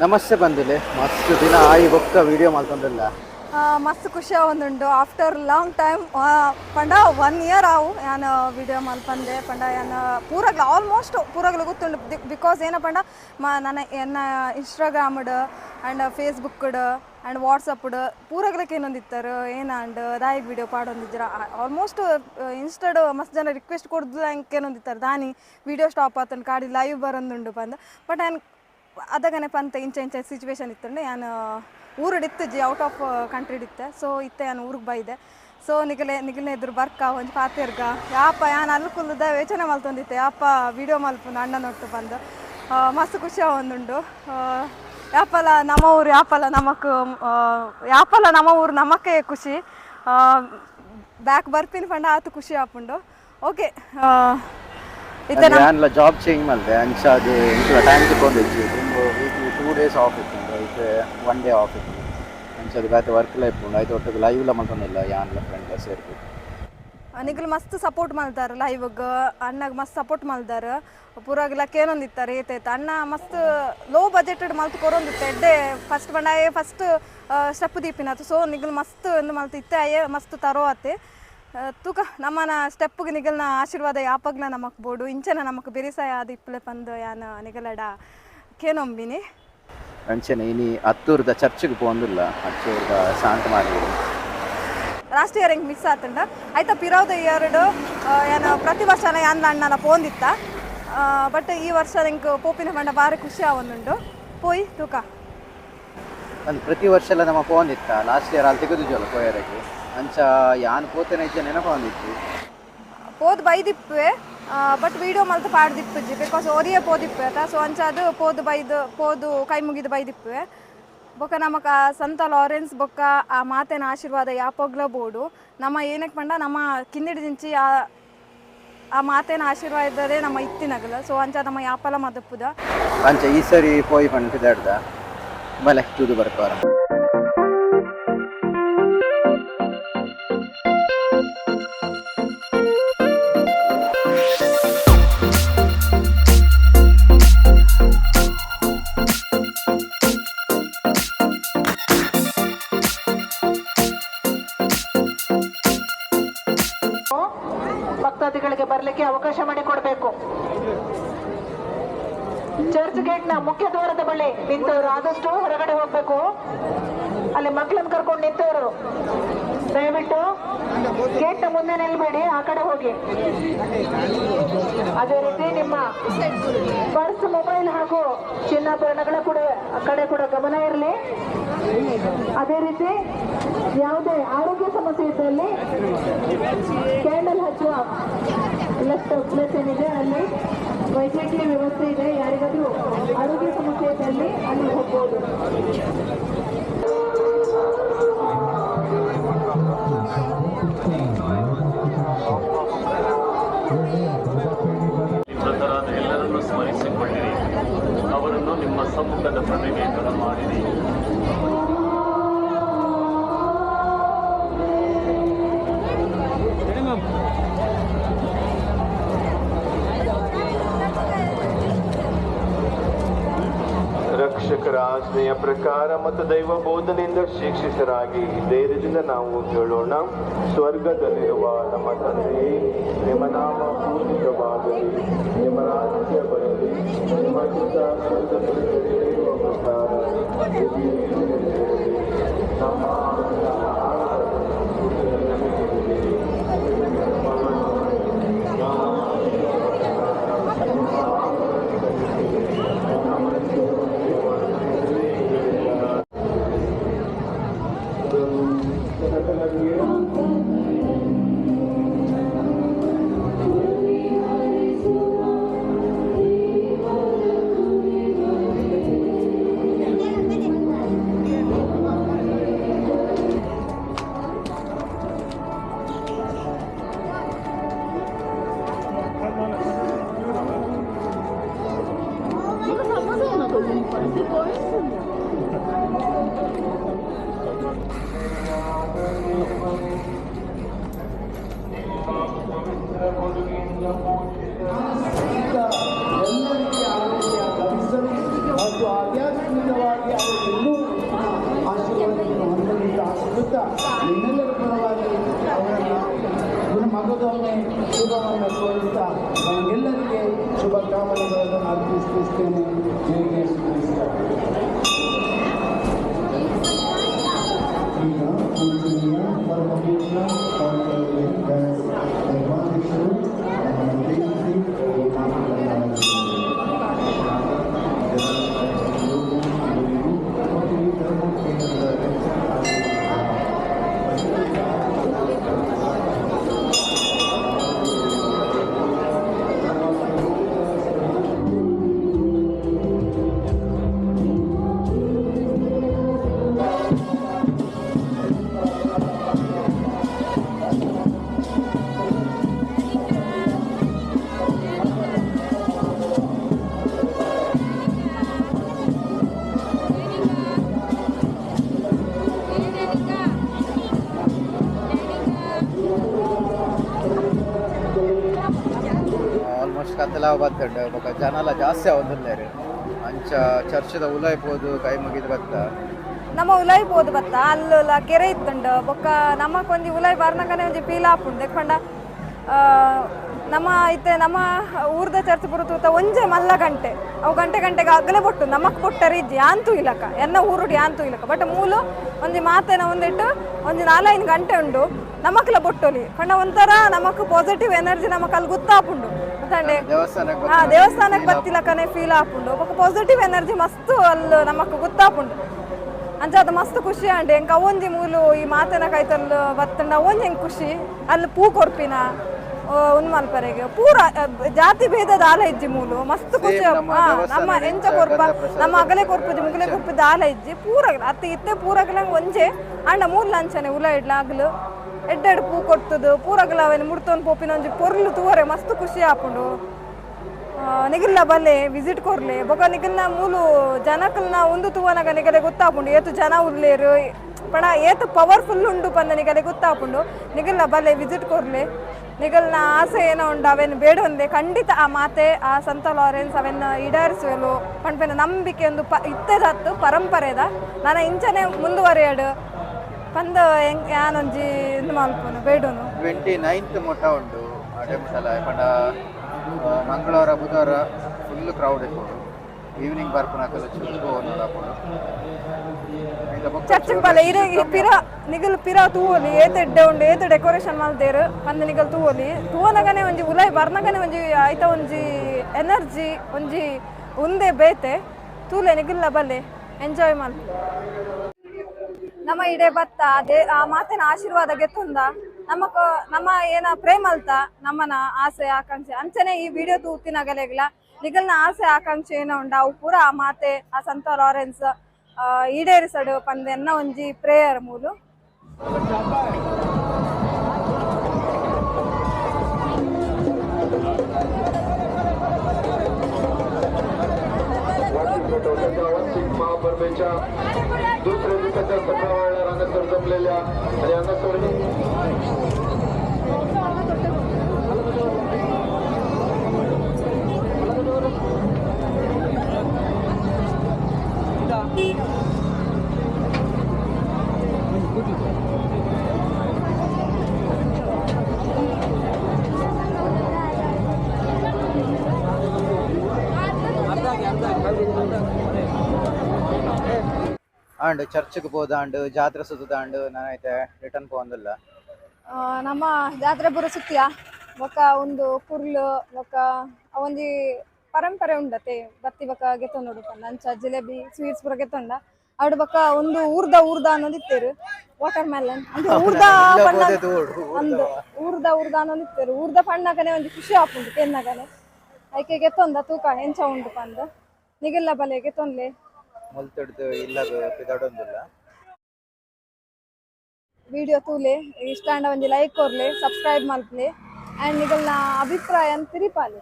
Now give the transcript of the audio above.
ನಮಸ್ತೆ ಬಂದಿಲ್ಲ ಮಸ್ತ್ ದಿನ ಆಯಿ ಬೊಕ್ಕ ವಿಡಿಯೋ ಮಾಡ್ಕೊಂಡಿಲ್ಲ ಮಸ್ತ್ ಖುಷಿ ಒಂದುಂಡು ಆಫ್ಟರ್ ಲಾಂಗ್ ಟೈಮ್ ಪಂಡ ಒನ್ ಇಯರ್ ಆವು ಯಾನ್ ವಿಡಿಯೋ ಮಲ್ಪಂದೆ ಪಂಡ ಯಾನ್ ಪೂರಗ್ಲ ಆಲ್ಮೋಸ್ಟ್ ಪೂರಾಗ್ಲು ಗೊತ್ತುಂಡು ಬಿಕಾಸ್ ಏನ ಪಂಡ, ಮ, ನನ್ನ ಎನ್ನ ಇನ್ಸ್ಟಾಗ್ರಾಮ್ಡ್ ಆ್ಯಂಡ್ ಫೇಸ್ಬುಕ್ಡ್ ಆ್ಯಂಡ್ ವಾಟ್ಸಪ್ಡ್ ಪೂರಾಗ್ಲಕ್ಕೆ ಏನೊಂದಿತ್ತಾರೆ ಏನಾಂಡ್ ದಾಯಿ ವಿಡಿಯೋ ಪಾಡೊಂದಿದ್ದೀರ ಆಲ್ಮೋಸ್ಟ್ ಇನ್ಸ್ಟಡ್ ಮಸ್ತ್ ಜನ ರಿಕ್ವೆಸ್ಟ್ ಕೊಡ್ದು ಅಂಕೆ ಏನೊಂದಿತ್ತಾರೆ ದಾನಿ ವಿಡಿಯೋ ಸ್ಟಾಪ್ ಆತನ ಕಾಡಿ ಲೈವ್ ಬರೋಂದುಂಡು ಬಂದು ಬಟ್ ನಾನು ಅದಗನೆ ಪಂತ ಇಂಚ ಇಂಚ ಸಿಚುವೇಶನ್ ಇತ್ತಂಡು ನಾನು ಊರಡಿತ್ತು ಜಿ ಔಟ್ ಆಫ್ ಕಂಟ್ರಿ ಇತ್ತೆ ಸೊ ಇತ್ತೆ ನಾನು ಊರಿಗೆ ಬೈದೆ. ಸೊ ನಿಗಲೆ ನಿಗಲೆ ಎದುರು ಬರ್ಕ ಒಂದು ಪಾತೆರ್ಗ. ಯಾಪ ಯಾನ್ ಅಲ್ಲಿ ಕುಲ್ಲದ ಯೋಚನೆ ಮಲ್ತೊಂದಿತ್ತೆ ಯಾಪ ವಿಡಿಯೋ ಮಲ್ಪುಂಡು ನೋಡ್ತು ಬಂದು. ಮಸ್ತ್ ಖುಷಿ ಒಂದುಂಡು ಯಾಪಲ್ಲ ಯಾಪಲ ನಮ್ಮ ಊರು ಯಾಪಲ ನಮಕ್ ಯಾಪಲ ನಮ್ಮ ಊರು ನಮಕ್ಕೆ ಖುಷಿ. ಬ್ಯಾಕ್ ಬರ್ತೀನಿ ಪಂಡ ಆತು ಖುಷಿ ಆಪುಂಡು. ಓಕೆ ಇತ್ತೆ ಜಾಬ್ ಚೇಂಜ್ ಮಾಡಿದೆ ಅಂಚ ಅದು ಟೈಮ್ ತಗೊಂಡಿದ್ವಿ ಟೂ ಡೇಸ್ ಆಫ್ ಇತ್ತು ಇದು ಒನ್ ಡೇ ಆಫ್ ಇತ್ತು. ಅಂಚ ಅದು ಬೇತೆ ವರ್ಕ್ಲ ಇಪ್ಪುಂಡು ಆಯ್ತು ಒಟ್ಟಿಗೆ ಲೈವ್ಲ ಮಾಡ್ಕೊಂಡಿಲ್ಲ ಯಾನ್ಲ ಫ್ರೆಂಡ್ ಸೇರ್ಬಿಟ್ಟು ಅನಿಗಲ್ ಮಸ್ತ್ ಸಪೋರ್ಟ್ ಮಾಡ್ತಾರೆ ಲೈವ್ಗೆ ಅಣ್ಣಗೆ ಮಸ್ತ್ ಸಪೋರ್ಟ್ ಮಾಡ್ದಾರೆ ಇತ್ತಾರೆ ಏನೊಂದಿತ್ತಾರೆ ಏತೈತೆ ಅಣ್ಣ ಮಸ್ತ್ ಲೋ ಬಜೆಟೆಡ್ ಮಲ್ತು ಕೊರೊಂದಿತ್ತೆ. ಎಡ್ಡೆ ಫಸ್ಟ್ ಬಂಡಾಯ ಫಸ್ಟ್ ಸ್ಟೆಪ್ ದೀಪಿನಾತು ಸೊ ನಿಗಲ್ ಮಸ್ತ್ ಎಂದು ಮಲ್ತು ಇತ್ತೆ. ಅಯ್ಯೇ ಮಸ್ತ್ ತರೋ ಆ, ತೂಕ ನಮ್ಮನ ಸ್ಟೆಪ್ಗೆ ನಿಗಲ್ನ ಆಶೀರ್ವಾದ ಯಾಪಗ್ನ ನಮಕ್ ಬೋಡು. ಇಂಚನ ನಮಕ್ ಬಿರಿಸಾಯ ಅದು ಇಪ್ಪಲೆ ಯಾನ ನಿಗಲಡ ಕೇನೊಂಬಿನಿ. ಅಂಚನೆ ಇನಿ ಹತ್ತೂರ್ದ ಚರ್ಚ್ಗೆ ಪೋಂದಿಲ್ಲ ಹತ್ತೂರ್ದ ಶಾಂತ ಮಾಡಿ ಲಾಸ್ಟ್ ಇಯರ್ ಹೆಂಗೆ ಮಿಸ್ ಆತಂಡ. ಆಯ್ತಾ ಪಿರೋದ ಇಯರ್ಡು ಏನು ಪ್ರತಿ ವರ್ಷ ಯಾನ್ ಅಣ್ಣನ ಪೋಂದಿತ್ತ? ಬಟ್ ಈ ವರ್ಷ ನಿಂಗೆ ಪೋಪಿನ ಬಣ್ಣ ಭಾರಿ ಖುಷಿ ಆವೊಂದುಂಡು ಪೋಯ್ ತೂಕ. ಅಂದ್ ಪ್ರತಿ ವರ್ಷ ಎಲ್ಲ ನಮ್ಮ ಪೋಂದಿತ್ತ? ಲಾಸ್ಟ್ ಇಯರ್ ಅಲ್ಲಿ ತೆಗೆದಿದ್ವಲ್ಲ ಪೋಯರಕ್ಕೆ ಅಂಚ ಯಾನ್ ಪೋತೇನೆ ಇದ್ದ ನೆನಪು ಪೋದ್ ಬೈದಿಪ್ಪೆ ಬಟ್ ವಿಡಿಯೋ ಮಲ್ತ ಪಾಡ್ದಿಪ್ಪುಜಿ ಬಿಕಾಸ್ ಒರಿಯೇ ಪೋದಿಪ್ಪೆ ಆತ ಸೊ ಅಂಚ ಅದು ಪೋದು ಬೈದು, ಪೋದು ಕೈ ಮುಗಿದು ಬೈದಿಪ್ಪೆ. ಬೊಕ್ಕ ನಮಕ ಸಂತ ಲಾರೆನ್ಸ್ ಬೊಕ್ಕ ಆ ಮಾತೇನ ಆಶೀರ್ವಾದ ಯಾಪೋಗ್ಲ ಬೋಡು. ನಮ್ಮ ಏನಕ್ಕೆ ಪಂಡ, ನಮ್ಮ ಕಿಂದಿಡಿದಿಂಚಿ ಆ ಆ ಮಾತೇನ ಆಶೀರ್ವಾದದೇ ನಮ್ಮ ಇತ್ತಿನಗಲ. ಸೊ ಅಂಚ ನಮ್ಮ ಯಾಪಲ ಮದಪ್ಪುದ. ಅಂಚ ಈ ಸರಿ ಪೋಯಿ ಪಂಡ್ ತಿದಾಡ್ದ ಬರ್ತಾರ ಅವಕಾಶ ಮಾಡಿಕೊಡ್ಬೇಕು ಚರ್ಚ್ ಗೇಟ್ನ ಮುಖ್ಯ ದ್ವಾರದ ಬಳಿ ನಿಂತವರು ಆದಷ್ಟು ಹೊರಗಡೆ ಹೋಗ್ಬೇಕು. ಅಲ್ಲಿ ಮಕ್ಕಳನ್ನ ಕರ್ಕೊಂಡು ನಿಂತವರು. ದಯವಿಟ್ಟು ಗೇಟ್ ಮುಂದೆ ನಿಲ್ಬೇಡಿ, ಆ ಕಡೆ ಹೋಗಿ. ಅದೇ ರೀತಿ ನಿಮ್ಮ ಪರ್ಸ್, ಮೊಬೈಲ್ ಹಾಗೂ ಚಿನ್ನಾಭರಣಗಳ ಕೂಡ ಕಡೆ ಕೂಡ ಗಮನ ಇರಲಿ. ಅದೇ ರೀತಿ ಯಾವುದೇ ಆರೋಗ್ಯ ಸಮಸ್ಯೆ ಇದ್ದಲ್ಲಿ ಕ್ಯಾಂಡಲ್ ಹಚ್ಚುವ ಪ್ಲೇಸ್ ಏನಿದೆ ಅಲ್ಲಿ. ವೈದ್ಯಕೀಯ ವ್ಯವಸ್ಥೆ ಇದೆ, ಯಾರಿಗಾದ್ರೂ ಆರೋಗ್ಯ ಸಮಸ್ಯೆ ಇದ್ದಲ್ಲಿ ಅಲ್ಲಿ ಹೋಗ್ಬೋದು. ಮೃತರಾದ ಎಲ್ಲರನ್ನು ಸ್ಮರಿಸಿಕೊಳ್ಳಿರಿ ಅವರನ್ನು ನಿಮ್ಮ ಸಮ್ಮುಖದ ಪ್ರತಿಗೆ ಮಾಡಿರಿ ರಕ್ಷಕರ ಆಜ್ಞೆಯ ಪ್ರಕಾರ ಮತ್ತು ದೈವ ಬೋಧನೆಯಿಂದ ಶಿಕ್ಷಿತರಾಗಿ ಧೈರ್ಯದಿಂದ ನಾವು ಹೇಳೋಣ. ಸ್ವರ್ಗದಲ್ಲಿರುವ ನಮ್ಮ ತಂದೆಯೇ ನಿಮ್ಮ ನಾಮ ಪೂಜಿತವಾಗಲಿ. ನಿಮ್ಮ ರಾಜ್ಯ ಬರಲಿ. ನಿಮ್ಮ ಮತ್ತು ಆಧ್ಯಾತ್ಮಿಕವಾದ ಕೋರುತ್ತಾ ನಮಗೆಲ್ಲರಿಗೆ ಶುಭ ಕಾಮನೆಗಳನ್ನು ಅರ್ಪಿಸುತ್ತೇನೆ ಜೈ ಯೇಸು ಕ್ರಿಸ್ತ. ಈಗ ಪೂಜನೀಯ ಪರಮಪೂಜ್ಯ ಕತ್ತಲಾವ ಬತ್ತಂಡು ಬೊಕ ಜನಲ ಜಾಸ್ತಿ ಆವೊಂದುಲ್ಲೆರ್ ಅಂಚ ಚರ್ಚದ ಉಲಾಯ್ಪೋದು ಕೈ ಮುಗಿದು ಬತ್ತ? ನಮ್ಮ ಉಲಾಯ್ ಪೋದು ಬತ್ತ ಕೆರೆ ಇತ್ತುಂಡು. ಬೊಕ್ಕ ಒಂಜಿ ಉಲಾಯ್ ಬರ್ನಕನೆ ಒಂಜಿ ಪೀಲ ಆಪುಂಡು. ದೇಖಂಡ ನಮ್ಮ ಇತ್ತೆ, ನಮ್ಮ ಊರ್ದ ಚರ್ಚ್ ಪುರ ತೂತ ಒಂಜೆ ಮಲ್ಲ ಗಂಟೆ. ಅವು ಗಂಟೆ ಗಂಟೆಗೆ ಅಗಲೆ ಬೊಟ್ಟು. ನಮಕ್ ಕೊಟ್ಟರೆ ಯಾಂತೂ ಇಲಕ ಎನ್ನ ಊರುಡಿ ಯಾಂತೂ ಇಲಕ ಬಟ್ ಮೂಲು ಒಂಜಿ ಮಾತೇನ ಒಂದಿಟ್ಟು ಒಂಜಿ ನಾಲೈದು ಗಂಟೆ ಉಂಡು. ನಮಕ್ಲ ಬೊಟ್ಟೊಲಿ. ಪಂಡ ಒಂಥರ ನಮಕ್ ಪಾಸಿಟಿವ್ ಎನರ್ಜಿ ನಮಕ್ ಅಲ್ಲಿ ಗೊತ್ತಾಪುಂಡು. ದೇವಸ್ಥಾನಕ್ಕೆ? ಹಾ ದೇವಸ್ಥಾನಕ್ಕೆ ಬತ್ತಿಲಕನೆ ಫೀಲ್ ಆಪುಂಡು ಒಬ್ಬ ಪಾಸಿಟಿವ್ ಎನರ್ಜಿ ಮಸ್ತ್ ಅಲ್ಲಿ ನಮಕ್ ಗೊತ್ತಾಪುಂಡು ಅಂಚ ಅದು ಮಸ್ತ್ ಖುಷಿ ಅಂಡೆ ಎಂಕ ಅವೊಂಜಿ ಮೂಲು ಈ ಮಾತನ ಕೈತಲ್ ಬತ್ತಂಡ ಅವೊಂಜಿ ಹೆಂಗ್ ಖುಷಿ? ಅಲ್ಲಿ ಪೂ ಕೊರ್ಪಿನ? ಉನ್ ಮಲ್ಪರೆಗೆ ಪೂರ ಜಾತಿ ಭೇದದ ಆಲ ಇಜ್ಜಿ ಮೂಲು. ಮಸ್ತ್ ಖುಷಿ ನಮ್ಮ ಎಂಚ ಕೊರ್ಪ ನಮ್ಮ ಅಗಲೆ ಕೊರ್ಪ ಮುಗಲೆ ಕೊರ್ಪ ಆಲ ಇಜ್ಜಿ. ಪೂರ ಅತ್ತ ಇತ್ತೆ ಪೂರಗಲಂಗ್ ಒಂಜೆ. ಅಂಡ ಮೂಲ ಲಂಚನೆ ಉಲ ಇಡ್ಲ ಆಗ್ಲು ಎಡ್ಡೆಡ್ ಪೂ ಕೊಡ್ತದು ಪೂರಗಲ ಅವನ್ ಮುಡ್ತೊಂದು ಪೋಪಿನ ಒಂಜಿ ಪೊರ್ಲು ತೂವರೆ ಮಸ್ತ್ ಖುಷಿ ಆಪುಂಡು. ನಿಗಿಲ್ಲ ಬಲ್ಲೆ ವಿಸಿಟ್ ಕೊರ್ಲೆ. ಬೊಕ ನಿಗಿಲ್ನ ಮೂಲು ಜನಕಲ್ನ ಒಂದು ತೂವನಾಗ ನಿಗಲೆ ಗೊತ್ತಾಪುಂಡು. ಏತು ಜನ ಉರ್ಲೇರು, ಪಣ ಏತು ಪವರ್ಫುಲ್ ಉಂಡು ಪಂದ ನಿಗಲೆ ಗೊತ್ತಾಪುಂಡು. ನಿಗಿಲ್ಲ ಬಲ್ಲೆ ವಿಸಿಟ್ ಕೊರ್ಲೆ. ನಿಗಲ್ನ ಆಸೆ ಏನೋ ಉಂಡು, ಅವೆನ್ ಬೇಡೊಂದೆ. ಖಂಡಿತ ಆ ಮಾತೆ, ಆ ಸಂತ ಲಾರೆನ್ಸ್ ಅವೆನ್ನ ಈಡೇರಿಸುವೆಲು. ಪಂಡ್ಪೆನ ನಂಬಿಕೆ ಒಂದು ಪ, ಇತ್ತೆದತ್ತು, ಪರಂಪರೆದ. ನಾನು ಇಂಚನೆ ಮುಂದುವರಿಯಡು. ಪಂದ ಯಾನೊಂಜಿ ಇದು ಮಲ್ಪುನು ಬೇಡುನು. ಟ್ವೆಂಟಿ ನೈನ್ತ್ ಮೊಟ್ಟ ಉಂಡು ಆ ಟೈಮ್ಸಲ ಪಂಡ ಮಂಗಳವಾರ ಬುಧವಾರ ಫುಲ್ ಕ್ರೌಡ್ ಇರ್ಬೋದು ಈವ್ನಿಂಗ್ ಬರ್ಪುನಕಲ್ಲ ಚುರು ನೋಡಾಪುಡು ಚರ್ಚಿಗೆ ಬಲ ಇರ ಈ ಪಿರ ನಿಗಲ್ ಪಿರ ತೂವಲಿ ಏತ್ ಎಡ್ಡೆ ಉಂಡು ಏತ್ ಡೆಕೋರೇಷನ್ ಮಲ್ದೇರು ಪಂದ ನಿಗಲ್ ತೂವಲಿ. ತೂವನಗನೆ ಒಂಜಿ ಉಲೈ ಬರ್ನಗನೆ ಒಂಜಿ ಐತ ಒಂಜಿ ಎನರ್ಜಿ ಒಂಜಿ ಉಂದೆ ಬೇತೆ. ತೂಲೆ ನಿಗಲ್ಲ ಬಲ್ಲೆ ಎಂಜಾಯ್ ಮಲ್ ನಮ್ಮ ಇಡೆ ಬತ್ತ ದೇ ಆ ಮಾತಿನ ಆಶೀರ್ವಾದ ಗೆತ್ತುಂದ ನಮಕ ನಮ್ಮ ಏನ ಪ್ರೇಮಲ್ತ ನಮ್ಮನ ಆಸೆ ಆಕಾಂಕ್ಷೆ ಅಂಚನೆ ಈ ವಿಡಿಯೋ ತೂತಿನಗಲೆಗ್ಲ ನಿಗಲ್ನ ಆಸೆ ಆಕಾಂಕ್ಷೆ ಏನೋ ಉಂಡ ಅವು ಪೂರ ಆ ಮಾತೆ ಆ ಸಂತ ಲಾರೆನ್ಸ್ ಆ, ಈಡೇರಿಸಡು ಪಂದೆನ್ನ ಒಂಜಿ ಪ್ರೇಯರ್ ಮೂಲು महापर्वेच्या सतरा वेळा रामेश्वर जमलेल्या रामेश्वरनी ಆಂಡ್ ಚರ್ಚ್ಗೆ ಹೋದಾಂಡು ಜಾತ್ರೆ ಸುತ್ತದಾಂಡ್ ನಾನೈತೆ ರಿಟರ್ನ್ ಪೋಂದಿಲ್ಲ ಆ, ನಮ್ಮ ಜಾತ್ರೆ ಬುರ ಸುತ್ತಿಯ? ಬೊಕ ಒಂದು ಕುರ್ಲು ಬೊಕ ಒಂದು ಪರಂಪರೆ ಉಂಡತೆ. ಬತ್ತಿ ಬೊಕ ಗೆತ್ತೊಂಡು ಪಂಡ ಅಂಚ ಜಿಲೇಬಿ ಸ್ವೀಟ್ಸ್ ಪೂರ ಗೆತ್ತೊಂಡ. ಆಡ್ ಬೊಕ ಒಂದು ಊರ್ದ ಊರ್ದ ಅನ್ನೋದು ಇತ್ತೇರು. ವಾಟರ್ ಮೆಲನ್ ಅಂದ್ರೆ ಊರ್ದ ಪಂಡ ತೂಡು, ಅಂದು ಊರ್ದ. ಊರ್ದ ಅನ್ನೋದು ಇತ್ತೇರು. ಊರ್ದ ಪಣ್ಣಗನೆ ಒಂದು ಖುಷಿ ಆಪುಂಡು ತೆನ್ನಗನೆ. ಐಕೆ ಗೆತ್ತೊಂದ ತೂಕ ಎಂಚ ಉಂಡು ಪಂದ. ನಿಗಿಲ್ಲ ಬಲೆ ಗೆತ್ತೊಂದ್ಲೆ? ಮುಲ್ತಿಡ್ದು ಇಲ್ಲ ಪಿದಾಡೊಂದಿಲ್ಲ ವಿಡಿಯೋ ತೂಲೆ, ಇಷ್ಟ ಒಂಜಿ ಲೈಕ್ ಕೊರ್ಲೆ ಸಬ್ಸ್ಕ್ರೈಬ್ ಮಲ್ಪ್ಲೆ ಆ್ಯಂಡ್ ನಿಗಲ್ನ ಅಭಿಪ್ರಾಯ ತಿರಿಪಾಲೆ.